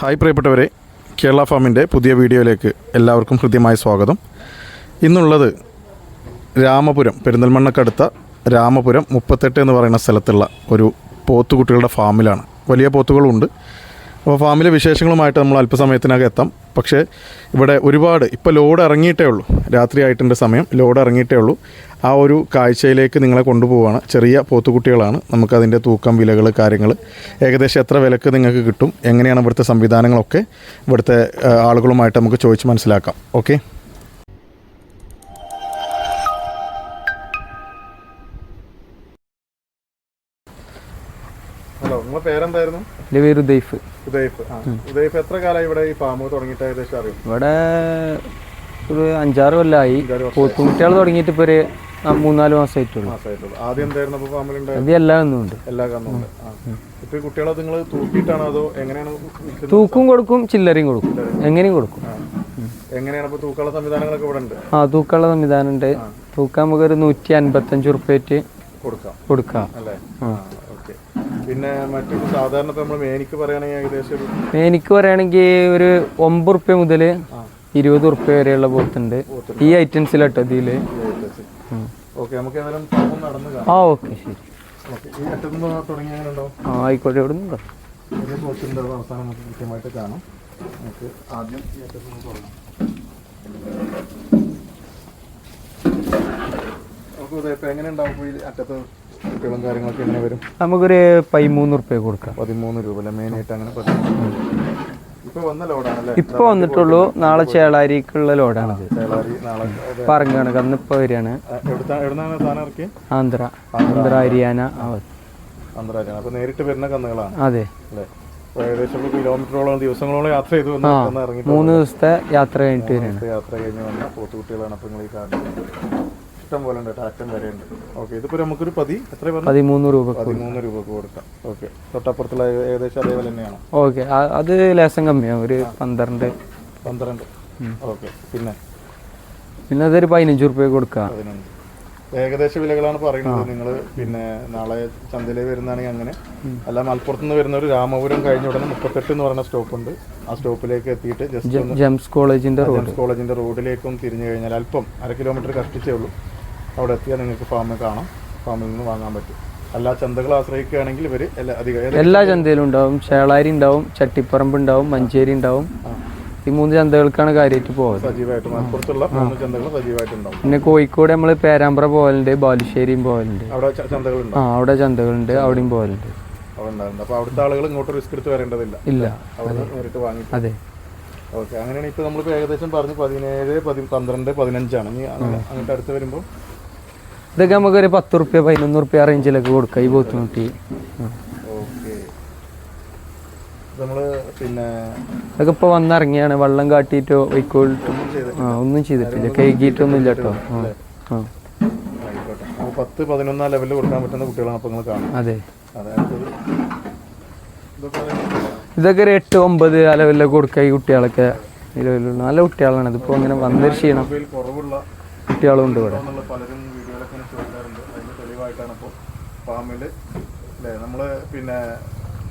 Hi പ്രിയപ്പെട്ടവരെ കേരള ഫാമിന്റെ പുതിയ വീഡിയോയിലേക്ക് എല്ലാവർക്കും ഹൃദ്യമായ സ്വാഗതം. ഇന്നുള്ളത് രാമപുരം പെരിന്തൽമണ്ണക്കടുത്ത രാമപുരം മുപ്പത്തെട്ട് എന്ന് പറയുന്ന സ്ഥലത്തുള്ള ഒരു പോത്തുകുട്ടികളുടെ ഫാമിലാണ്. വലിയ പോത്തുകളുണ്ട്. അപ്പോൾ ഫാമിലെ വിശേഷങ്ങളുമായിട്ട് നമ്മൾ അല്പസമയത്തിനകം എത്താം. പക്ഷേ ഇവിടെ ഒരുപാട് ഇപ്പോൾ ലോഡ് ഇറങ്ങിയിട്ടേ ഉള്ളൂ. രാത്രി ആയിട്ടുണ്ട് സമയം ലോഡ് ഇറങ്ങിയിട്ടേ ഉള്ളൂ. ആ ഒരു കാഴ്ചയിലേക്ക് നിങ്ങളെ കൊണ്ടുപോവുകയാണ് ചെറിയ പോത്തുകുട്ടികളാണ്. നമുക്കതിന്റെ തൂക്കം വിലകൾ കാര്യങ്ങൾ ഏകദേശം എത്ര വിലക്ക് നിങ്ങൾക്ക് കിട്ടും എങ്ങനെയാണ് ഇവിടുത്തെ സംവിധാനങ്ങളൊക്കെ ഇവിടുത്തെ ആളുകളുമായിട്ട് നമുക്ക് ചോദിച്ച് മനസ്സിലാക്കാം. ഓക്കെ? പേരെന്തായിരുന്നു? എന്റെ പേര് ഉദയ്ഫ് ഉദയഫ് ആ. ഉദയഫ് എത്ര കാലമായി ഇവിടെ ഈ ഫാം തുടങ്ങിയിട്ട് ഏകദേശം അറിയും? ഇവിടെ ഒരു അഞ്ചാറ് കൊല്ലമായി കുട്ടികൾ പോത്തുകുട്ടികൾ തുടങ്ങിയിട്ട് ഇപ്പോൾ ഒരു ആ, മൂന്നാൽ മാസമായിട്ടുള്ളൂ. മാസമായിട്ടുള്ളൂ. ആദ്യം എന്തായിരുന്നു അപ്പോൾ ഫാമിലുണ്ടായത് അത് എല്ലാം ഈ കുട്ടികളെ നിങ്ങൾ തൂക്കിയിട്ടാണോ അതോ എങ്ങനെയാണ് വിൽക്കുന്നത്? തൂക്കും കൊടുക്കും ചില്ലറയും കൊടുക്കും. എങ്ങനെയും കൊടുക്കും. ആ. എങ്ങനെയാണ് ഇപ്പോൾ തൂക്കാനുള്ള സംവിധാനങ്ങളൊക്കെ ഇവിടെ ഉണ്ട്? ആ തൂക്കാനുള്ള സംവിധാനം ഉണ്ട്. തൂക്കാൻ നമുക്കൊരു നൂറ്റി അൻപത്തഞ്ച് ഉറുപ്പ്യറ്റ് കൊടുക്കാം. കൊടുക്കാം. അല്ലേ? ആ. പിന്നെ മറ്റു സാധാരണ നമ്മൾ മേനിക്ക് പറയുകയാണെങ്കിൽ ഏകദേശം ഒരു എനിക്ക് പറയുകയാണെങ്കിൽ ഒരു ഒമ്പത് ഉറുപ്പ്യ മുതൽ ഇരുപത് ഉറുപ്പ്യ വരെയുള്ള പോത്തുണ്ട്. ഈ ഐറ്റംസിലാട്ടോ ഇതിൽ ഓക്കെ നമുക്ക് ഏതായാലും നടന്നു കാണാം. ആ ഓക്കെ ശരി. ഈ അറ്റത്തുനിന്ന് തുടങ്ങി എങ്ങനെ ആ ആയിക്കോട്ടെ എവിടെ നിന്ന് ഇതിന്റെ പോത്തിന്റെ അവസാനം നമുക്ക് കൃത്യമായിട്ട് കാണാം. നമുക്ക് ആദ്യം ഈ അറ്റത്തുനിന്ന് തുടങ്ങാം. നമുക്ക് എങ്ങനെ ഉണ്ടാവും ഈ അറ്റത്ത്? കുട്ടികളും കാര്യങ്ങളൊക്കെ എങ്ങനെ വരും? നമുക്കൊരു പതിമൂന്ന് റുപ്യ കൊടുക്കാം. പതിമൂന്ന് രൂപ അല്ലേ? മെയിനായിട്ട് അങ്ങനെ പതിമൂന്ന് ഇപ്പോൾ വന്ന ലോഡാണല്ലേ? ഇപ്പൊ വന്നിട്ടുള്ളൂ. നാളെ ചേളാരിക്കുള്ള ലോഡാണ് ചേളാരി നാളെ ഇത് പറങ്ങാണ്. കന്നിപ്പോ വരികയാണ്. ആ, എവിടുത്ത എവിടുന്നാണ് സാധനം ഇറക്കി ആന്ധ്ര. ആന്ധ്ര ഹരിയാന ആ ഭാഗത്ത്. അന്തരാജാണ് അപ്പോൾ നേരിട്ട് വരുന്ന കന്നുകളാണ്. അതെ. അല്ലേ? അപ്പോൾ ഏകദേശം ഇപ്പോൾ കിലോമീറ്ററോളം ദിവസങ്ങളോളം യാത്ര ചെയ്ത് വന്ന് വന്ന് ഇറങ്ങി മൂന്ന് ദിവസത്തെ യാത്ര കഴിഞ്ഞിട്ട് വരികയാണ്. യാത്ര കഴിഞ്ഞ് വന്ന പോത്തുകുട്ടികളാണ് അപ്പോൾ നിങ്ങൾ ഈ കാണുന്നത്. ഇഷ്ടം പോലെ ഉണ്ട് ടാറ്റം വരെ ഉണ്ട് ഓക്കെ ഇതിപ്പോൾ നമുക്കൊരു പതി എത്ര പതിമൂന്ന് രൂപ പതിമൂന്ന് രൂപക്ക് കൊടുക്കാം. ഓക്കെ തൊട്ടപ്പുറത്തുള്ള ഏകദേശം അതേപോലെ തന്നെയാണ്? ഓക്കെ അത് ലേശം കമ്മിയാണ് ഒരു പന്ത്രണ്ട്. പന്ത്രണ്ട്. ഓക്കെ പിന്നെ? പിന്നെ അതൊരു പതിനഞ്ച് റുപ്യ കൊടുക്കാം. ഏകദേശ വിലകളാണ് പറയുന്നത് നിങ്ങൾ പിന്നെ നാളെ ചന്തയിലെ വരുന്നതാണെങ്കിൽ അങ്ങനെ. അല്ല മലപ്പുറത്ത് നിന്ന് വരുന്ന ഒരു രാമപുരം കഴിഞ്ഞ ഉടനെ മുപ്പത്തെട്ട് എന്ന് പറയുന്ന സ്റ്റോപ്പ് ഉണ്ട് ആ സ്റ്റോപ്പിലേക്ക് എത്തിയിട്ട് ജസ്റ്റ് ജെംസ് കോളേജിന്റെ ജെംസ് കോളേജിന്റെ റോഡിലേക്കും തിരിഞ്ഞു കഴിഞ്ഞാൽ അല്പം അര കിലോമീറ്റർ കഷ്ടിച്ചേ ഉള്ളൂ. അവിടെ എത്തിയാൽ നിങ്ങൾക്ക് ഫാമിൽ കാണാം. ഫാമിൽ നിന്ന് വാങ്ങാൻ പറ്റും. എല്ലാ ചന്തകളും ആശ്രയിക്കുകയാണെങ്കിൽ ഇവർ എല്ലാ അധികം എല്ലാ ചന്തയിലും ഉണ്ടാവും. ചേളാരി ഉണ്ടാവും ചട്ടിപ്പറമ്പ് ഉണ്ടാവും മഞ്ചേരി ഉണ്ടാവും. ഈ മൂന്ന് ചന്തകൾക്കാണ് കാര്യമായിട്ട് പോകുന്നത് സജീവമായിട്ട് മലപ്പുറത്തുള്ള മൂന്ന് ചന്തകൾ സജീവമായിട്ടുണ്ടാവും പിന്നെ കോഴിക്കോട് നമ്മൾ പേരാമ്പ്ര പോകലുണ്ട് ബാലുശ്ശേരിയും പോകലുണ്ട് അവിടെ ചന്തകളുണ്ട്? ആ അവിടെ ചന്തകളുണ്ട് അവിടെയും പോകലുണ്ട് അപ്പോൾ അവിടുത്തെ ആളുകൾ ഇങ്ങോട്ട് റിസ്ക് എടുത്ത് വരേണ്ടതില്ല. ഇല്ല. അവിടെ നേരിട്ട് വാങ്ങി അതെ. ഓക്കെ അങ്ങനെയാണ് ഇപ്പോൾ നമ്മളിപ്പോൾ ഏകദേശം പറഞ്ഞു പതിനേഴ് പതി പന്ത്രണ്ട് പതിനഞ്ചാണ്. ഇനി അങ്ങോട്ട് അടുത്ത് വരുമ്പോൾ ഇതൊക്കെ നമുക്കൊരു പത്ത് റുപ്യ പതിനൊന്ന് റുപ്യ റേഞ്ചിലൊക്കെ കൊടുക്കാം ഈ നമ്മൾ പിന്നെ ഇതൊക്കെ ഇപ്പോൾ വന്നിറങ്ങിയാണ്. വെള്ളം കാട്ടിയിട്ടോ വൈക്കോലിട്ടോ ആ ഒന്നും ചെയ്തിട്ടില്ല. കഴുകിയിട്ടൊന്നും ഇല്ല കേട്ടോ. ആ പത്ത് പതിനൊന്നാം ലെവലിൽ കൊടുക്കാൻ പറ്റുന്ന കുട്ടികളാണ് അപ്പോൾ നിങ്ങൾ കാണുന്നത്. അതെ. ഇതൊക്കെ ഒരു എട്ട് ഒമ്പത് ആ ലെവലിലൊക്കെ കൊടുക്കുക ഈ കുട്ടികളൊക്കെ. നിലവിലുള്ള നല്ല കുട്ടികളാണ്. ഇതിപ്പോൾ അങ്ങനെ വന്നിട്ട് ചെയ്യണം കുട്ടികളും ഉണ്ട് ഇവിടെ എന്നുള്ള പലരും വീഡിയോയിലൊക്കെ ഇങ്ങനെ ചോദിക്കാറുണ്ട് തെളിവായിട്ടാണ് ഇപ്പോൾ ഫാമിൽ അല്ലേ? നമ്മൾ പിന്നെ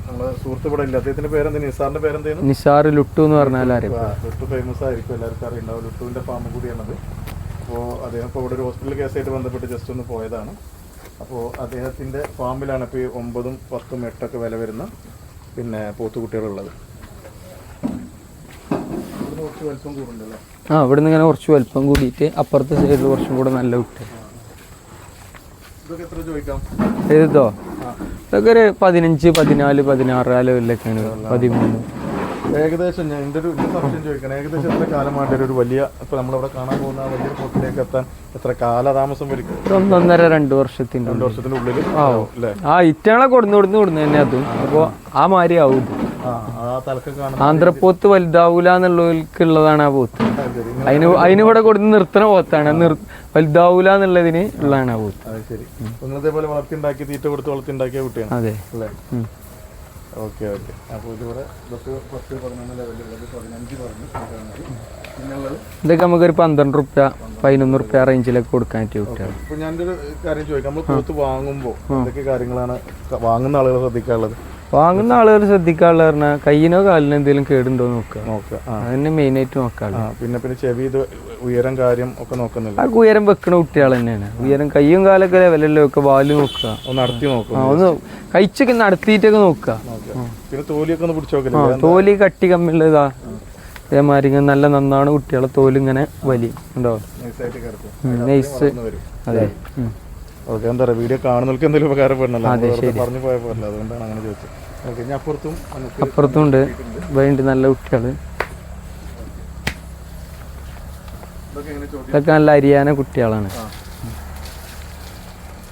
നമ്മളെ സുഹൃത്ത് ഇവിടെ ഇല്ല. അദ്ദേഹത്തിന്റെ പേരെന്താ നിസാറിന്റെ പേരെന്തേനും നിസാർ ലുട്ടു എന്ന് പറഞ്ഞാൽ ലുട്ടു. ഫേമസ് ആയിരിക്കും. എല്ലാവർക്കും അറിയുണ്ടാവും. ലുട്ടുവിന്റെ ഫാം കൂടിയാണത്. അപ്പോൾ അദ്ദേഹം ഇപ്പോൾ ഇവിടെ ഒരു ഹോസ്പിറ്റൽ കേസായിട്ട് ബന്ധപ്പെട്ട് ജസ്റ്റ് ഒന്ന് പോയതാണ്. അപ്പോൾ അദ്ദേഹത്തിന്റെ ഫാമിലാണ് ഇപ്പോൾ ഈ ഒമ്പതും പത്തും എട്ടൊക്കെ വില വരുന്ന പിന്നെ പോത്തുകുട്ടികളുള്ളത്. ആ ഇവിടുന്ന് ഇങ്ങനെ കുറച്ച് വലുപ്പം കൂടിയിട്ട് അപ്പുറത്തെ സൈഡിൽ കുറച്ചും കൂടെ നല്ല കുട്ടി ഏതോ? ഇതൊക്കെ ഒരു പതിനഞ്ച് പതിനാല് പതിനാറ് ആ ലെവലിലൊക്കെയാണ് പതിമൂന്ന്. ഏകദേശം ഞാൻ എന്റെ ഒരു സംശയം ചോദിക്കണം ഏകദേശം എത്ര കാലമായിട്ട് ഒരു വലിയ ഇപ്പൊ നമ്മളിവിടെ കാണാൻ പോകുന്ന വലിയൊരു വലിയ പോത്തിലേക്ക് എത്താൻ എത്ര കാലതാമസം വരും? ഒന്നൊന്നര രണ്ട് വർഷത്തിന്റെ രണ്ട് വർഷത്തിനുള്ളിൽ ഉള്ളിൽ ആ ഇറ്റങ്ങളെ കൊടുന്നു കൊടുന്ന് കൊടുന്നു തന്നെ അതും. അപ്പോൾ ആ മാതിരി ആവും ആന്ധ്രപ്പോത്ത് വലുതാവൂല എന്നുള്ളവർക്കുള്ളതാണ് ആ പോത്ത്. അതിന് അതിനിവിടെ കൊടുത്ത് നിർത്തണ പോത്താണ്. വലുതാവൂല എന്നുള്ളതിന് ഉള്ളതാണ് ആ പോത്ത്. അത്. Okay okay. അപ്പോൾ ഇതിവിടെ ഇതൊക്കെ പത്ത് പതിനൊന്ന് ലെവലുള്ളത് പതിനഞ്ച് പറഞ്ഞു. ഇതൊക്കെ നമുക്കൊരു പന്ത്രണ്ട് റുപ്യ പതിനൊന്ന് റുപ്യ റേഞ്ചിലൊക്കെ കൊടുക്കാൻ കുട്ടികൾ ഇപ്പോൾ ഞാനൊരു കാര്യം ചോദിക്കാം. നമ്മൾ പോത്ത് വാങ്ങുമ്പോൾ എന്തൊക്കെ കാര്യങ്ങളാണ് വാങ്ങുന്ന ആളുകൾ ശ്രദ്ധിക്കാനുള്ളത് വാങ്ങുന്ന ആളുകൾ ശ്രദ്ധിക്കാനുള്ള പറഞ്ഞാൽ കയ്യിനോ കാലിനോ എന്തെങ്കിലും കേടുണ്ടോ നോക്കുക. അതന്നെ മെയിൻ ആയിട്ട് ആ പിന്നെ പിന്നെ ചെവി ഇത് ഉയരം കാര്യം ഒക്കെ നോക്കുന്നില്ല. ആ ഉയരം വെക്കണ കുട്ടികൾ തന്നെയാണ് ഉയരം കയ്യും കാലൊക്കെ ലെവലല്ലോ ഒക്കെ വാൽ നോക്കുക. ഒന്ന് നടത്തി നോക്കും. ഒന്ന് കഴിച്ചൊക്കെ നടത്തിയിട്ടൊക്കെ നോക്കുക. പിന്നെ തോലിയൊക്കെ ഒന്ന് പിടിച്ചു നോക്കാം നോക്കില്ല തോൽ കട്ടി കമ്മിയുള്ളതാ. ഇതാ അതേമാതിരി നല്ല നന്നാണ് കുട്ടികളെ തോൽ ഇങ്ങനെ വലി. ഉണ്ടോ? നൈസ്. അതെ. ഓക്കെ എന്താ പറയുക? വീഡിയോ കാണുന്നവർക്ക് എന്തെങ്കിലും ഉപകാരപ്പെടണല്ലോ പറഞ്ഞു പോയ പോലെ അതുകൊണ്ടാണ് അങ്ങനെ ചോദിച്ചത്. അപ്പുറത്തും ഉണ്ട്. വേണ്ടി നല്ല കുട്ടികൾ ഇതൊക്കെ നല്ല അരിയാന കുട്ടികളാണ്.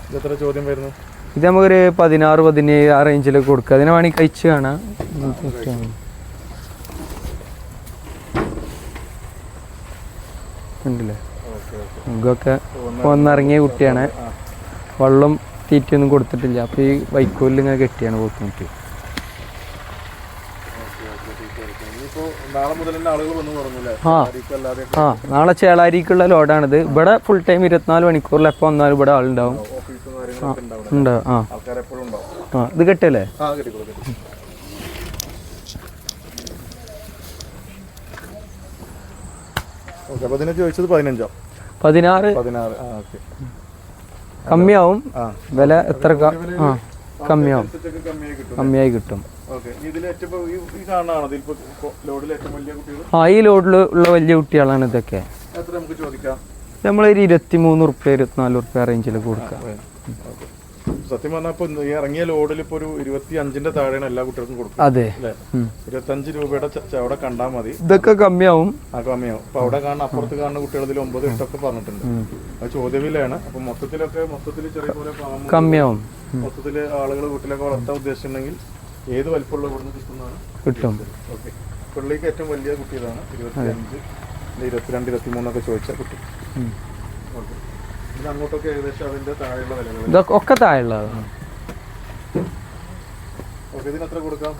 ഇത് ചോദ്യം വരുന്നു? ഇത് നമുക്കൊരു പതിനാറ് പതിനേഴ് ആ റേഞ്ചിലൊക്കെ കൊടുക്കുക. അതിനെ വേണമെങ്കിൽ കഴിച്ച് കാണാം. ഉണ്ടല്ലേ? ഇതൊക്കെ ഒന്നിറങ്ങിയ കുട്ടിയാണ്. വെള്ളം തീറ്റയൊന്നും കൊടുത്തിട്ടില്ല. അപ്പോൾ ഈ വൈക്കോലിൽ ഇങ്ങനെ കെട്ടിയാണ് പോത്തുമുട്ടി ഇനിയിപ്പോൾ നാളെ മുതൽ തന്നെ ആളുകൾ വന്ന് തുടങ്ങില്ലേ ആ. അല്ലാതെ ആ നാളെ ചേളാരിക്കുള്ള ലോഡാണിത്. ഇവിടെ ഫുൾ ടൈം ഇരുപത്തിനാല് മണിക്കൂറിൽ എപ്പോൾ വന്നാലും ഇവിടെ ആളുണ്ടാവും. ഉണ്ട് ആ. ആ ഇത് കെട്ടല്ലേ ചോദിച്ചത് പതിനഞ്ചോ? പതിനാറ്. പതിനാറ് കമ്മിയാവും. വില എത്ര ആ. കമ്മിയാവും. കമ്മിയായി കിട്ടും ആ ഈ ലോഡിൽ ഉള്ള വലിയ കുട്ടികളാണ് ഇതൊക്കെ. നമ്മളൊരു ഇരുപത്തി മൂന്ന് റുപ്യ ഇരുപത്തിനാല് റുപ്യ റേഞ്ചിൽ കൊടുക്കാം. സത്യം പറഞ്ഞാൽ ഇപ്പൊ ഇറങ്ങിയ ലോഡിൽ ഇപ്പൊ ഒരു ഇരുപത്തി അഞ്ചിന്റെ താഴെയാണ് എല്ലാ കുട്ടികൾക്കും കൊടുക്കുക അതെ. ഇരുപത്തഞ്ച് രൂപയുടെ അവിടെ കണ്ടാൽ മതി. ഇതൊക്കെ കമ്മിയാവും. ആ കമ്മിയാവും. അപ്പൊ അവിടെ കാണുന്ന അപ്പുറത്ത് കാണുന്ന കുട്ടികളിൽ ഇതിൽ ഒമ്പത് എട്ടൊക്കെ പറഞ്ഞിട്ടുണ്ട്. അത് ചോദ്യവിലാണ് അപ്പൊ മൊത്തത്തിലൊക്കെ മൊത്തത്തിൽ ചെറിയ പോലെ കമ്മിയാവും. മൊത്തത്തിൽ ആളുകൾ വീട്ടിലൊക്കെ വളർത്താൻ ഉദ്ദേശിച്ചിട്ടുണ്ടെങ്കിൽ ഏത് വലിപ്പമുള്ള ഇവിടുന്ന് കിട്ടുന്നതാണ് കിട്ടും. ഓക്കെ. പിള്ളേക്ക് ഏറ്റവും വലിയ കുട്ടി ഇതാണ് ഇരുപത്തിയഞ്ച് ഇരുപത്തിരണ്ട് ഇരുപത്തിമൂന്നൊക്കെ ചോദിച്ച കുട്ടി. ഓക്കെ. ഇത് അങ്ങോട്ടൊക്കെ ഏകദേശം അതിന്റെ താഴെയുള്ള വിലകൾ ഇതൊക്കെ ഒക്കെ താഴെയുള്ളതാണ് ഓക്കെ ഇതിന് എത്ര കൊടുക്കാം?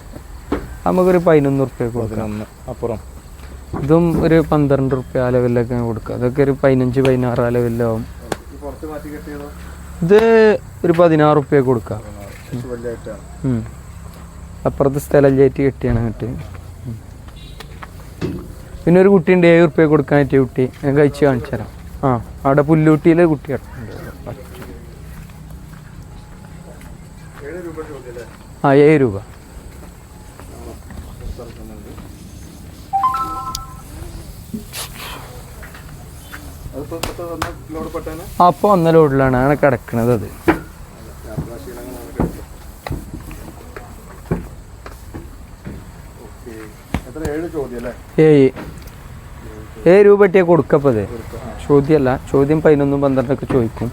നമുക്കൊരു പതിനൊന്ന് റുപ്യ കൊടുക്കാം. പതിനൊന്ന്. അപ്പുറം. ഇതും ഒരു പന്ത്രണ്ട് റുപ്യ ആ ലെവലിലൊക്കെ കൊടുക്കുക അതൊക്കെ ഒരു പതിനഞ്ച് പതിനാറ് ആ ലെവലിലാവും ഈ പുറത്ത് മാറ്റി കെട്ടിയതോ? ഇത് ഒരു പതിനാറ് റുപ്യ കൊടുക്കാം. അപ്പുറത്ത് സ്ഥലം ചേറ്റി കെട്ടിയാണ് കിട്ടി പിന്നെ ഒരു കുട്ടി ഉണ്ട് ഏഴ് റുപ്യ കൊടുക്കാൻ പറ്റിയ കുട്ടി. ഞാൻ കഴിച്ച് കാണിച്ചു തരാം. ആ അവിടെ പുല്ലൂട്ടിയിലെ കുട്ടി. ആ ഏഴ് രൂപ. അപ്പോൾ ഒന്ന ലോഡിലാണ് അങ്ങനെ കിടക്കണത് അത്. ഏഴ് ഏഴ്. രൂപ പറ്റിയാൽ കൊടുക്കപ്പത് ചോദ്യമല്ല. ചോദ്യം പതിനൊന്നും പന്ത്രണ്ടൊക്കെ ചോദിക്കും.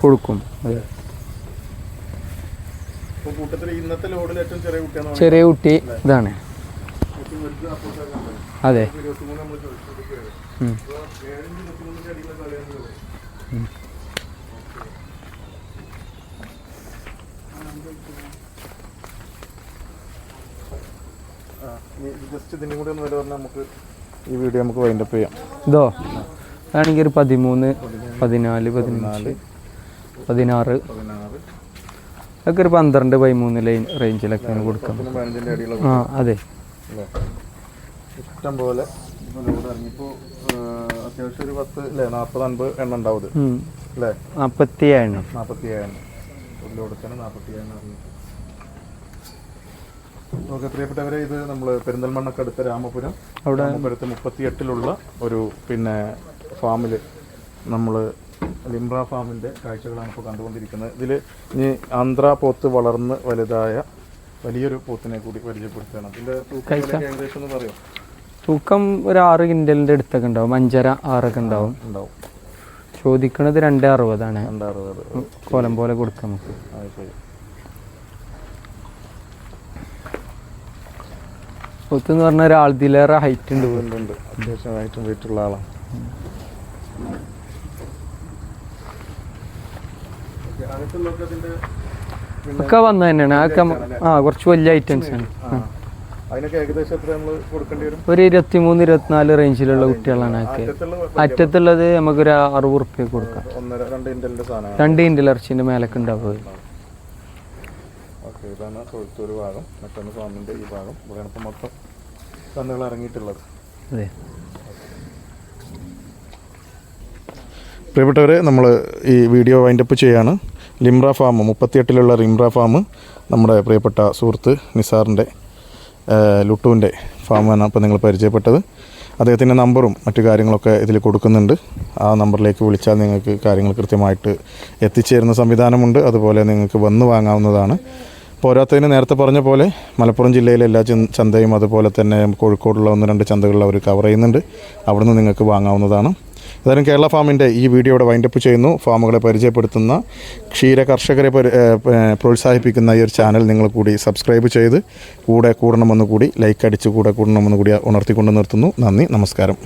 കൊടുക്കും. അതെ. ഇപ്പൊ കൂട്ടത്തിൽ ഇന്നത്തെ ലോഡിൽ ഏറ്റവും ചെറിയ കുട്ടിയാണ് ചെറിയ കുട്ടി ഇതാണ്. അതെ. ജസ്റ്റ് ഒന്ന് നമുക്ക് ഈ വീഡിയോ നമുക്ക് വൈൻഡപ്പ് ചെയ്യാം ഇതോ അതാണെങ്കിൽ ഒരു പതിമൂന്ന് പതിനാല് പതിനാല് പതിനാറ്. അതൊക്കെ ഒരു പന്ത്രണ്ട് പതിമൂന്ന് ലൈൻ റേഞ്ചിലൊക്കെയാണ് കൊടുക്കാം പത്തിനും പതിനഞ്ചിന്റെ അടിയിലുള്ള ആ അതെ. ഇഷ്ടം പോലെ ഇപ്പോൾ ലോഡ് ഇറങ്ങിയപ്പോൾ അത്യാവശ്യം ഒരു പത്ത് അല്ലേ നാൽപ്പത് അൻപത് എണ്ണം ഉണ്ടാവും ഇത്. അല്ലേ? നാൽപ്പത്തി ഏഴാണ് നാൽപ്പത്തി ഏഴെണ്ണം ഒരു ലോഡൊക്കെയാണ് നാൽപ്പത്തി ഏഴെണ്ണം ഇറങ്ങി. ഓക്കെ പ്രിയപ്പെട്ടവരെ ഇത് നമ്മൾ പെരിന്തൽമണ്ണക്ക് അടുത്ത രാമപുരം അവിടെ രാമപുരത്ത് മുപ്പത്തി എട്ടിലുള്ള ഒരു പിന്നെ ഫാമിൽ നമ്മൾ ലിംറ ഫാമിന്റെ കാഴ്ചകളാണ് ഇപ്പോൾ കണ്ടുകൊണ്ടിരിക്കുന്നത്. ഇതിൽ ഇനി ആന്ധ്ര പോത്ത് വളർന്ന് വലുതായ വലിയൊരു പോത്തിനെ കൂടി പരിചയപ്പെടുത്തുകയാണ് ഇതിന്റെ ഏകദേശം എന്ന് പറയോ? തൂക്കം ഒരു ആറ് കിൻഡലിന്റെ അടുത്തൊക്കെ ഉണ്ടാവും. അഞ്ചര ആറൊക്കെ ഉണ്ടാവും. ഉണ്ടാവും. ചോദിക്കണത് രണ്ട് അറുപതാണ്. കൊലം കോലം പോലെ കൊടുക്കാം നമുക്ക്. ഒരാൾ എന്ന് പറഞ്ഞാൽ ഒരാൾതിലേറെ ഹൈറ്റ് ഉണ്ട് ഉണ്ട് ഹൈറ്റ് ഉള്ള വെയിറ്റുള്ള ആളാണ് ഒക്കെ വന്നു തന്നെയാണ്. അതൊക്കെ ആ കുറച്ച് വലിയ ഐറ്റംസ് ആണ് ആ. അതിനൊക്കെ ഏകദേശം എത്ര നമ്മൾ കൊടുക്കേണ്ടി വരും ഒരു ഇരുപത്തിമൂന്ന് ഇരുപത്തിനാല് റേഞ്ചിലുള്ള കുട്ടികളാണ് അറ്റത്തുള്ള അറ്റത്തുള്ളത് നമുക്കൊരു അറുപത് റുപ്യ കൊടുക്കാം. രണ്ട് ഇന്റിൽ ഇറച്ചിന്റെ മേലൊക്കെ ഉണ്ടാവുക ഇതാണ് തൊഴുത്തൂർ ഭാഗം. മറ്റൊന്ന് ഫാമിന്റെ ഈ ഭാഗം. ഇവിടെയാണ് മൊത്തം കന്നുകൾ ഇറങ്ങിയിട്ടുള്ളത് അതെ. പ്രിയപ്പെട്ടവരെ നമ്മൾ ഈ വീഡിയോ വൈൻഡപ്പ് ചെയ്യാണ്. ലിംറ ഫാം മുപ്പത്തിയെട്ടിലുള്ള ലിംറ ഫാം നമ്മുടെ പ്രിയപ്പെട്ട സുഹൃത്ത് നിസാറിന്റെ ലുട്ടുവിന്റെ ഫാമാണ് അപ്പോൾ നിങ്ങൾ പരിചയപ്പെട്ടത്. അദ്ദേഹത്തിന്റെ നമ്പറും മറ്റു കാര്യങ്ങളൊക്കെ ഇതിൽ കൊടുക്കുന്നുണ്ട്. ആ നമ്പറിലേക്ക് വിളിച്ചാൽ നിങ്ങൾക്ക് കാര്യങ്ങൾ കൃത്യമായിട്ട് എത്തിച്ചേരുന്ന സംവിധാനമുണ്ട്. അതുപോലെ നിങ്ങൾക്ക് വന്ന് വാങ്ങാവുന്നതാണ്. പോരാത്തതിന് നേരത്തെ പറഞ്ഞ പോലെ മലപ്പുറം ജില്ലയിലെ എല്ലാ ചന്തയും അതുപോലെ തന്നെ കോഴിക്കോടുള്ള ഒന്ന് രണ്ട് ചന്തകളിൽ അവർ കവർ ചെയ്യുന്നുണ്ട്. അവിടുന്ന് നിങ്ങൾക്ക് വാങ്ങാവുന്നതാണ്. ഏതായാലും കേരള ഫാമിന്റെ ഈ വീഡിയോയുടെ വൈൻഡപ്പ് ചെയ്യുന്നു. ഫാമുകളെ പരിചയപ്പെടുത്തുന്ന ക്ഷീര കർഷകരെ പ്രോത്സാഹിപ്പിക്കുന്ന ഈ ഒരു ചാനൽ നിങ്ങൾ കൂടി സബ്സ്ക്രൈബ് ചെയ്ത് കൂടെ കൂടണമെന്ന് കൂടി ലൈക്ക് അടിച്ച് കൂടെ കൂടണമെന്ന് കൂടി ഉണർത്തിക്കൊണ്ട് നിർത്തുന്നു. നന്ദി നമസ്കാരം.